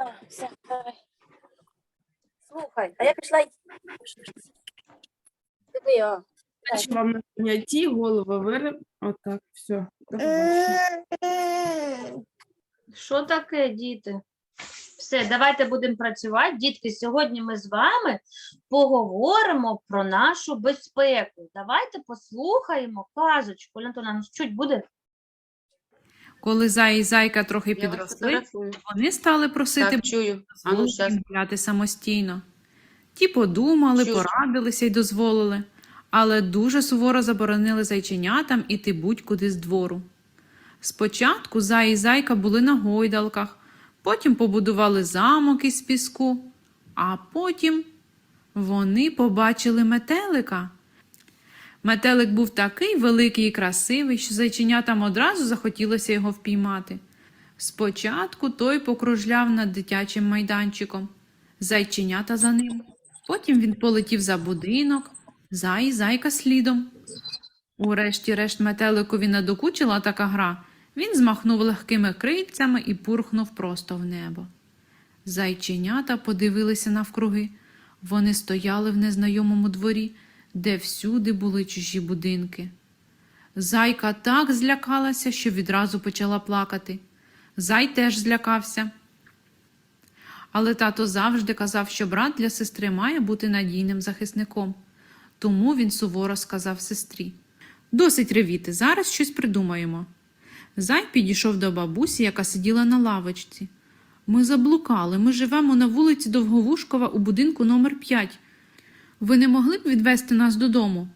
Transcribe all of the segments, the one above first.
А, все, давай. Слухай, а я пішла. Диви, о. Удачі вам на занятті, голови вирив. Отак, все. До побачення. Що таке, діти? Все, давайте будемо працювати. Дітки, сьогодні ми з вами поговоримо про нашу безпеку. Давайте послухаємо казочку. Оля Антоновна, чуть буде? Коли зай і зайка трохи підросли, вони стали просити Так, чую. А ну, гуляти самостійно. Ті подумали, Чую. порадилися й дозволили, але дуже суворо заборонили зайченятам іти будь-куди з двору. Спочатку зай і зайка були на гойдалках, потім побудували замок із піску, а потім вони побачили метелика. Метелик був такий великий і красивий, що зайченятам одразу захотілося його впіймати. Спочатку той покружляв над дитячим майданчиком, зайченята за ним. Потім він полетів за будинок, зай зайка слідом. Урешті-решт метеликові надокучила така гра. Він змахнув легкими крильцями і пурхнув просто в небо. Зайченята подивилися навкруги. Вони стояли в незнайомому дворі, де всюди були чужі будинки. Зайка так злякалася, що відразу почала плакати. Зай теж злякався. Але тато завжди казав, що брат для сестри має бути надійним захисником. Тому він суворо сказав сестрі: Досить ревіти, зараз щось придумаємо. Зай підійшов до бабусі, яка сиділа на лавочці. Ми заблукали, ми живемо на вулиці Довговушкова у будинку номер 5 Ви не могли б відвести нас додому?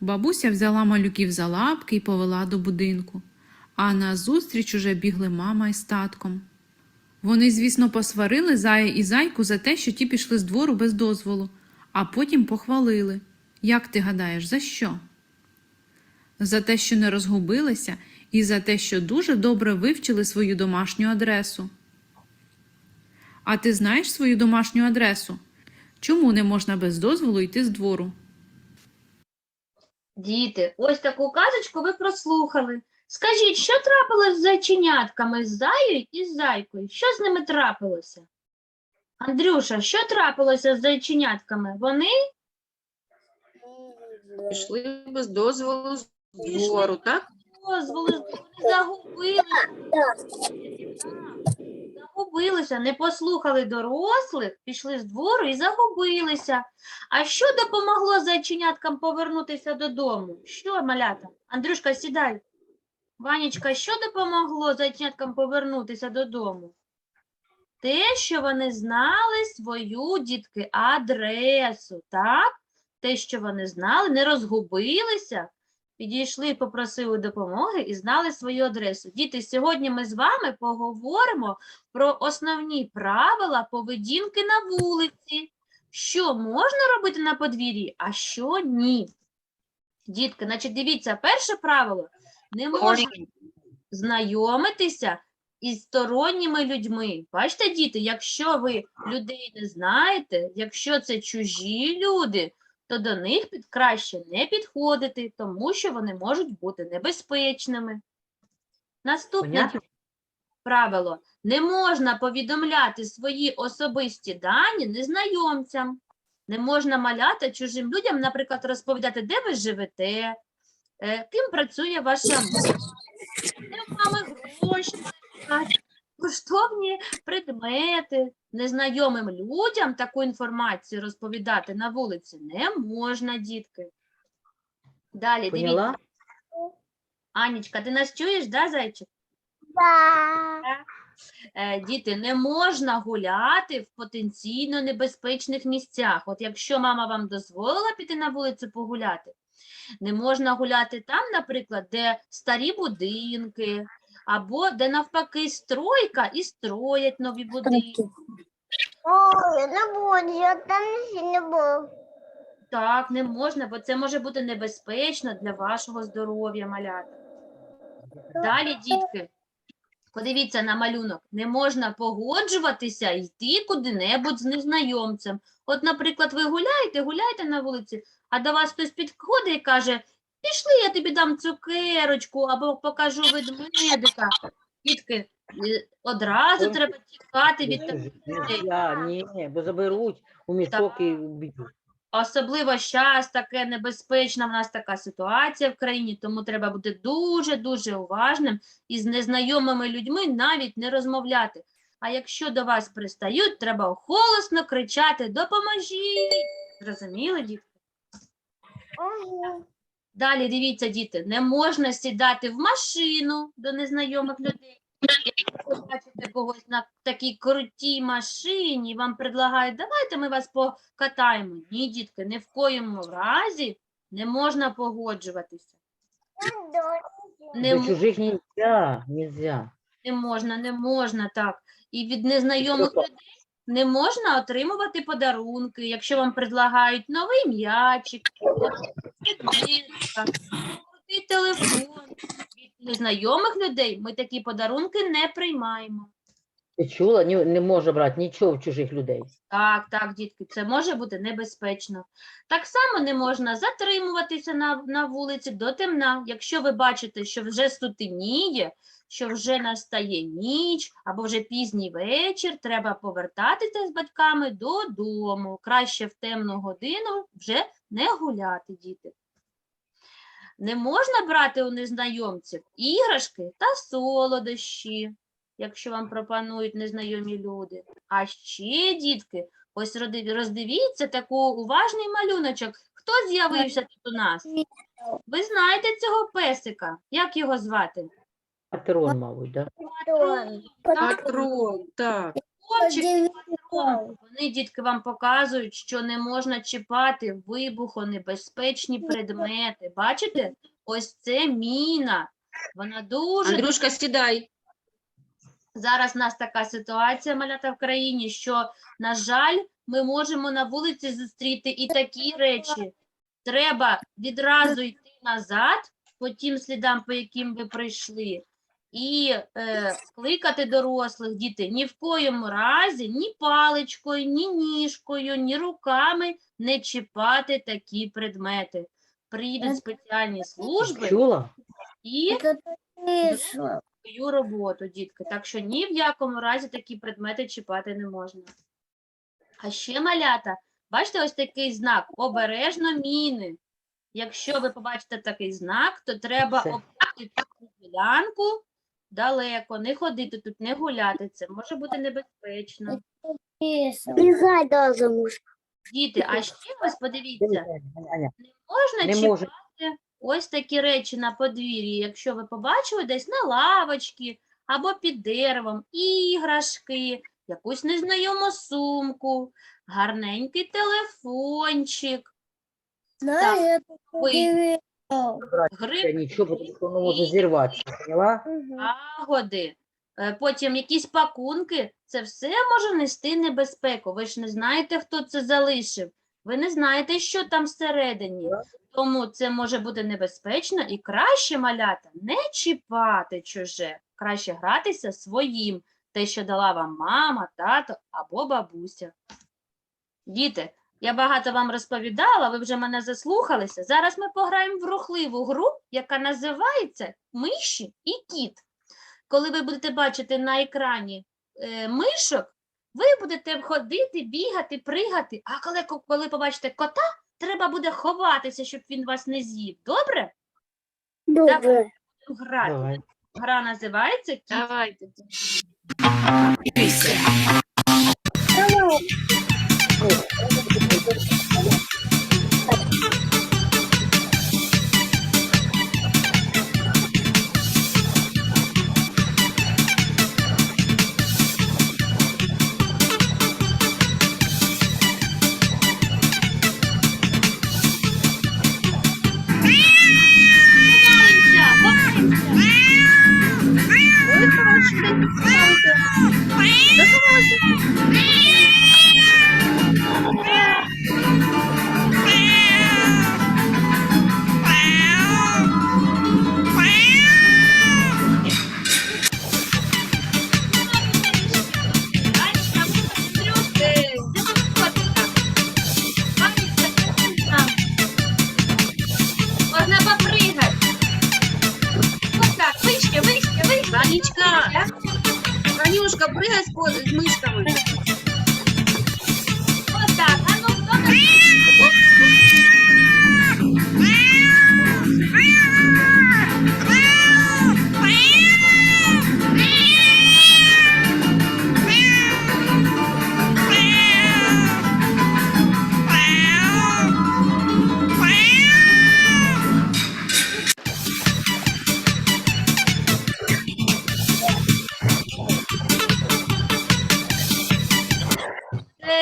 Бабуся взяла малюків за лапки і повела до будинку, а назустріч уже бігли мама із татком. Вони, звісно, посварили зая і зайку за те, що ті пішли з двору без дозволу, а потім похвалили. Як ти гадаєш, за що? За те, що не розгубилися, і за те, що дуже добре вивчили свою домашню адресу. А ти знаєш свою домашню адресу? Чому не можна без дозволу йти з двору? Діти, ось таку казочку ви прослухали. Скажіть, що трапилось з зайченятками, з заю і з зайкою? Що з ними трапилося? Андрюша, що трапилося з зайченятками? Вони Пішли без дозволу з двору, так? дозволи, вони загубилися. Загубилися, не послухали дорослих, пішли з двору і загубилися. А що допомогло зайченяткам повернутися додому? Що, малята? Андрюшка, сідай. Ванечка, що допомогло зайченяткам повернутися додому? Те, що вони знали свою дітки адресу, так? Те, що вони знали, не розгубилися, підійшли, попросили допомоги і знали свою адресу. Діти, сьогодні ми з вами поговоримо про основні правила поведінки на вулиці. Що можна робити на подвір'ї, а що ні. Дітки, значить, дивіться, перше правило не можна знайомитися із сторонніми людьми. Бачите, діти, якщо ви людей не знаєте, якщо це чужі люди, то до них краще не підходити, тому що вони можуть бути небезпечними. Наступне Понятно. правило: не можна повідомляти свої особисті дані незнайомцям. Не можна маляти чужим людям, наприклад, розповідати, де ви живете, е, ким працює ваша мама, де в мами гроші, лежать, коштовні предмети. Незнайомим людям таку інформацію розповідати на вулиці не можна, дітки. Далі, дивіться. Анічка, ти нас чуєш, да, зайчик? Е, Діти, не можна гуляти в потенційно небезпечних місцях. От якщо мама вам дозволила піти на вулицю погуляти, не можна гуляти там, наприклад, де старі будинки, або де навпаки стройка і строять нові будинки. Ой, не буду, я там ще не був. Так, не можна, бо це може бути небезпечно для вашого здоров'я, малята. Далі, дітки, подивіться на малюнок. Не можна погоджуватися йти куди-небудь з незнайомцем. От, наприклад, ви гуляєте, гуляєте на вулиці, а до вас хтось підходить і каже: Пішли, я тобі дам цукерочку або покажу ведмедика. Дітки, е, одразу треба тікати від таких людей. ні, бо заберуть у мішок і вб'ють. Особливо зараз таке небезпечна в нас така ситуація в країні, тому треба бути дуже-дуже уважним і з незнайомими людьми навіть не розмовляти. А якщо до вас пристають, треба голосно кричати «Допоможіть!» Зрозуміли, дітки? Ага. Далі дивіться, діти, не можна сідати в машину до незнайомих людей. Якщо ви бачите когось на такій крутій машині, вам предлагають, давайте ми вас покатаємо. Ні, дітки, ні в коєму разі не можна погоджуватися. Не, До чужих нельзя, нельзя. не можна, не можна так. І від незнайомих людей не можна отримувати подарунки, якщо вам предлагають новий м'ячик, крутий телефон. Від незнайомих людей ми такі подарунки не приймаємо. Ти чула? Ні, не може брати нічого в чужих людей. Так, так, дітки, це може бути небезпечно. Так само не можна затримуватися на, на вулиці до темна. Якщо ви бачите, що вже сутеніє, що вже настає ніч або вже пізній вечір, треба повертатися з батьками додому. Краще в темну годину вже не гуляти, діти. Не можна брати у незнайомців іграшки та солодощі, якщо вам пропонують незнайомі люди. А ще, дітки, ось роздивіться таку уважний малюночок. Хто з'явився тут у нас? Ви знаєте цього песика? Як його звати? Патрон, мабуть, да? Патрон. Патрон, так. Патрон. Вони, дітки, вам показують, що не можна чіпати вибухонебезпечні предмети. Бачите? Ось це міна. Вона дуже Андрюшка, сідай. Зараз в нас така ситуація, малята в країні, що, на жаль, ми можемо на вулиці зустріти і такі речі. Треба відразу йти назад по тим слідам, по яким ви прийшли, і е, кликати дорослих діти ні в коєму разі, ні паличкою, ні ніжкою, ні руками не чіпати такі предмети. Прийдуть спеціальні служби Чула? і Это ты слышал? свою роботу, дітки. Так що ні в якому разі такі предмети чіпати не можна. А ще малята, бачите ось такий знак обережно міни. Якщо ви побачите такий знак, то треба Це. обрати цю ділянку далеко, не ходити тут, не гуляти. Це може бути небезпечно. Діти, а ще ось подивіться, Аня, можна Не чіпати ось такі речі на подвір'ї, якщо ви побачили десь на лавочці або під деревом, іграшки, якусь незнайому сумку, гарненький телефончик, удивил. Це гриб, нічого, тому що воно може зірватися, поняла? Ягоди, е, потім якісь пакунки. Це все може нести небезпеку. Ви ж не знаєте, хто це залишив. Ви не знаєте, що там всередині. Тому це може бути небезпечно і краще малята не чіпати чуже. Краще гратися своїм, те, що дала вам мама, тато або бабуся. Діти, я багато вам розповідала, ви вже мене заслухалися. Зараз ми пограємо в рухливу гру, яка називається Миші і кіт. Коли ви будете бачити на екрані е, мишок, ви будете ходити, бігати, пригати. А коли, коли побачите кота, треба буде ховатися, щоб він вас не з'їв. Добре? Добре. Грати. Давай. Гра називається кіт. Давайте. Ховаємося, Thank you. Анічка, Анюшка, пригай з мишками.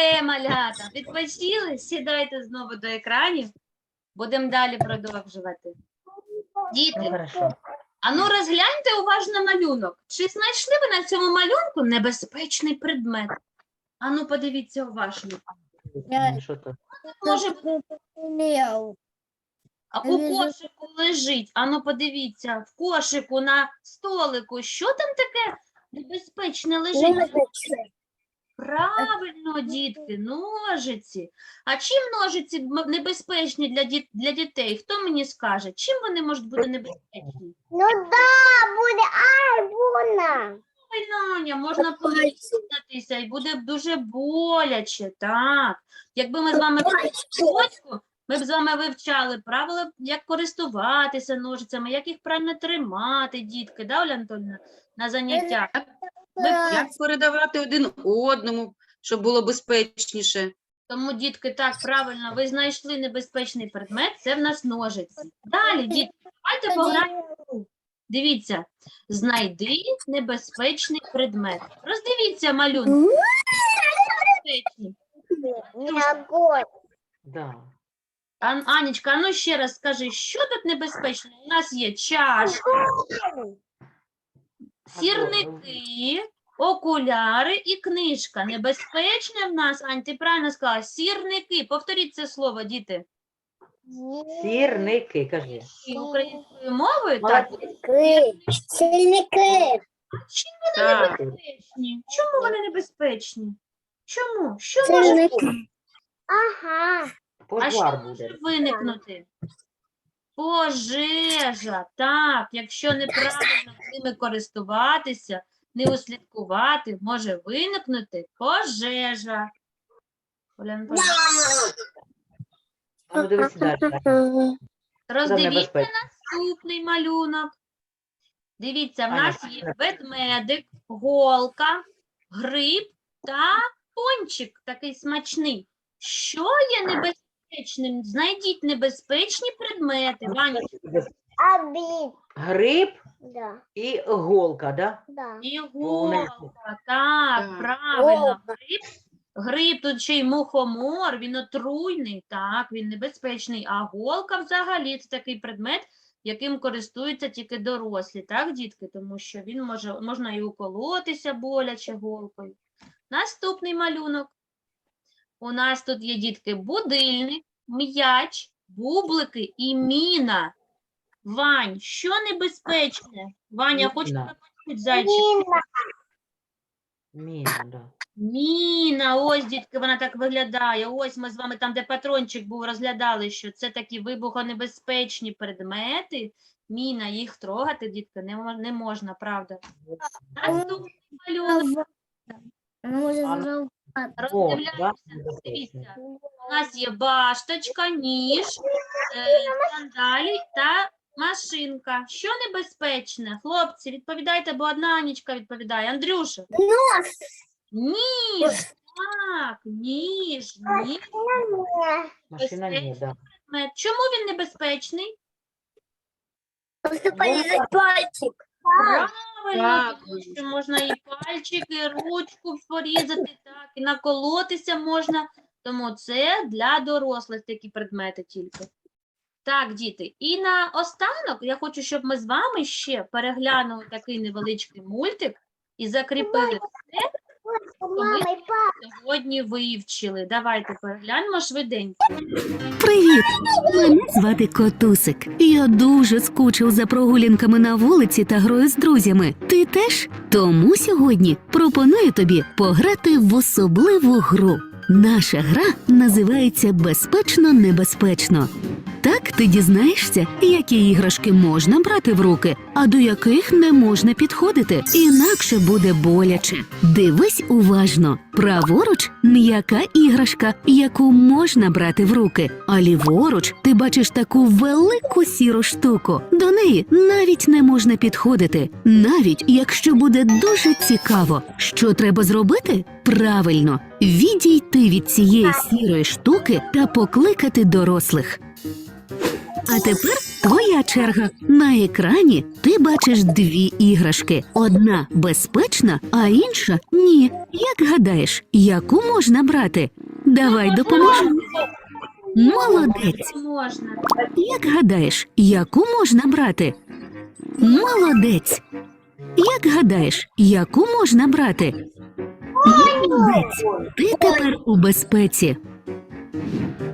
Е, малята, відпочили? Сідайте знову до екранів. Будемо далі продовжувати. Ну, Діти, хорошо. а ну розгляньте уважно малюнок. Чи знайшли ви на цьому малюнку небезпечний предмет? А ну подивіться уважно. Я- Може, а у кошику лежить. А ну подивіться, в кошику на столику, що там таке небезпечне лежить? Правильно, дітки, ножиці. А чим ножиці небезпечні для, діт- для дітей? Хто мені скаже? Чим вони можуть бути небезпечні? Ну да, буде. Больно. Ой, можна порізатися і буде дуже боляче, так. Якби ми з вами почку, ми б з вами вивчали правила, як користуватися ножицями, як їх правильно тримати, дітки, да, Оля Анатольовна, на заняттях. Як передавати один одному, щоб було безпечніше. Тому, дітки, так, правильно, ви знайшли небезпечний предмет, це в нас ножиці. Далі, дітки, давайте пограємо. Дивіться, знайди небезпечний предмет. Роздивіться. Небезпечні. Да. Ан- Анічка, а ну ще раз скажи, що тут небезпечне? У нас є чашка, сірники, окуляри і книжка. Небезпечне в нас, Ань, ти правильно сказала, сірники. Повторіть це слово, діти. Сірники, кажи. І українською мовою, так. Сильники. чим вони Так. небезпечні? Чому вони небезпечні? Чому? Що може Сильники. Ага. А що Пожар може виникнути? Пожежа, так, якщо неправильно ними користуватися, не услідкувати, може виникнути пожежа. А ну дивись далі. Роздивіться небезпечно. наступний малюнок. Дивіться, в Аня, нас є ведмедик, голка, гриб та пончик такий смачний. Що є небезпечним? Знайдіть небезпечні предмети. Ваня, Обид. Гриб Да, і голка, да? да. і голка. Так, Так. правильно. Гриб, гриб тут ще й мухомор, він отруйний, так, він небезпечний. А голка взагалі це такий предмет, яким користуються тільки дорослі, так, дітки? Тому що він може, можна і уколотися боляче голкою. Наступний малюнок. У нас тут є дітки будильник, м'яч, бублики і міна. Вань, що небезпечне? Ваня, хочу почути зайчик. Міна, да. Міна, ось дітки, вона так виглядає. Ось ми з вами там, де патрончик був, розглядали, що це такі вибухонебезпечні предмети. Міна, їх трогати, дітки, не, не можна, правда. Наступний малюнок. Да? Роздивляємося, дивіться. У нас є башточка, ніж, е, сандалі та машинка. Що небезпечне? Хлопці, відповідайте, бо одна Анічка відповідає. Андрюша. Нос. Ніж. Так, ніж, ніж. Машина ні, да. предмет. Чому він небезпечний? Просто полезать пальчик. Правильно, Так, тому що можна і пальчик, і ручку порізати, так, і наколотися можна. Тому це для дорослих такі предмети тільки. Так, діти. І на останок я хочу, щоб ми з вами ще переглянули такий невеличкий мультик і закріпили Мама и папа. сьогодні вивчили. Давайте переглянемо швиденько. Привіт! Мене звати Котусик. Я дуже скучив за прогулянками на вулиці та грою з друзями. Ти теж? Тому сьогодні пропоную тобі пограти в особливу гру. Наша гра називається Безпечно небезпечно. Так ти дізнаєшся, які іграшки можна брати в руки, а до яких не можна підходити, інакше буде боляче. Дивись уважно. Праворуч м'яка іграшка, яку можна брати в руки, а ліворуч ти бачиш таку велику сіру штуку. До неї навіть не можна підходити, навіть якщо буде дуже цікаво, що треба зробити? Правильно, відійти від цієї сірої штуки та покликати дорослих. А тепер твоя черга. На екрані ти бачиш дві іграшки: одна безпечна, а інша ні. Як гадаєш, яку можна брати? Давай допоможу. Молодець. Як гадаєш, яку можна брати? Молодець. Як гадаєш, яку можна брати? Молодець. Ти тепер у безпеці.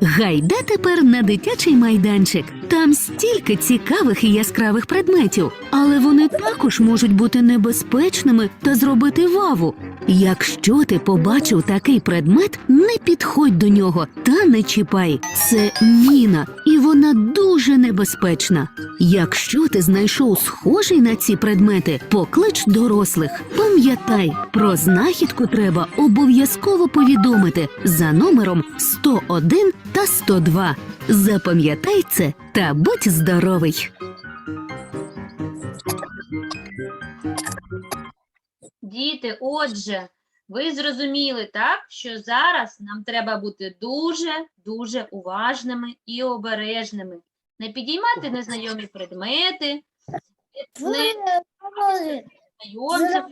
Гайда тепер на дитячий майданчик. Там стільки цікавих і яскравих предметів, але вони також можуть бути небезпечними та зробити ваву. Якщо ти побачив такий предмет, не підходь до нього та не чіпай. Це міна, і вона дуже небезпечна. Якщо ти знайшов схожий на ці предмети, поклич дорослих. Пам'ятай, про знахідку треба обов'язково повідомити за номером 101 та 102. Запам'ятай це та будь здоровий. Діти, отже, ви зрозуміли, так, що зараз нам треба бути дуже, дуже уважними і обережними. Не підіймати незнайомі предмети, не знайомців.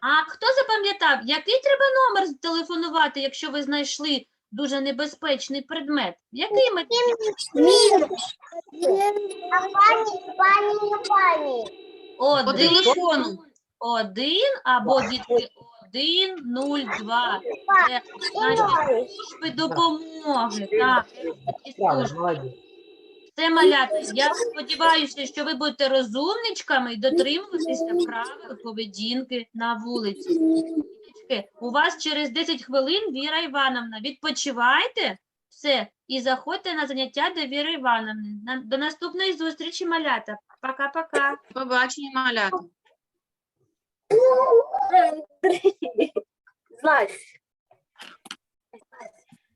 А хто запам'ятав, який треба номер зателефонувати, якщо ви знайшли дуже небезпечний предмет? Який ми А пані, пані, пані. По телефону. Один або дітки один, нуль, два. Це наші служби допомоги. Так, і служби. Це малята. Я сподіваюся, що ви будете розумничками і дотримуватися правил поведінки на вулиці. Дітки, У вас через 10 хвилин Віра Івановна. Відпочивайте все і заходьте на заняття до Віри Івановни. До наступної зустрічі, малята. Пока-пока. Побачення, малята. Злазь.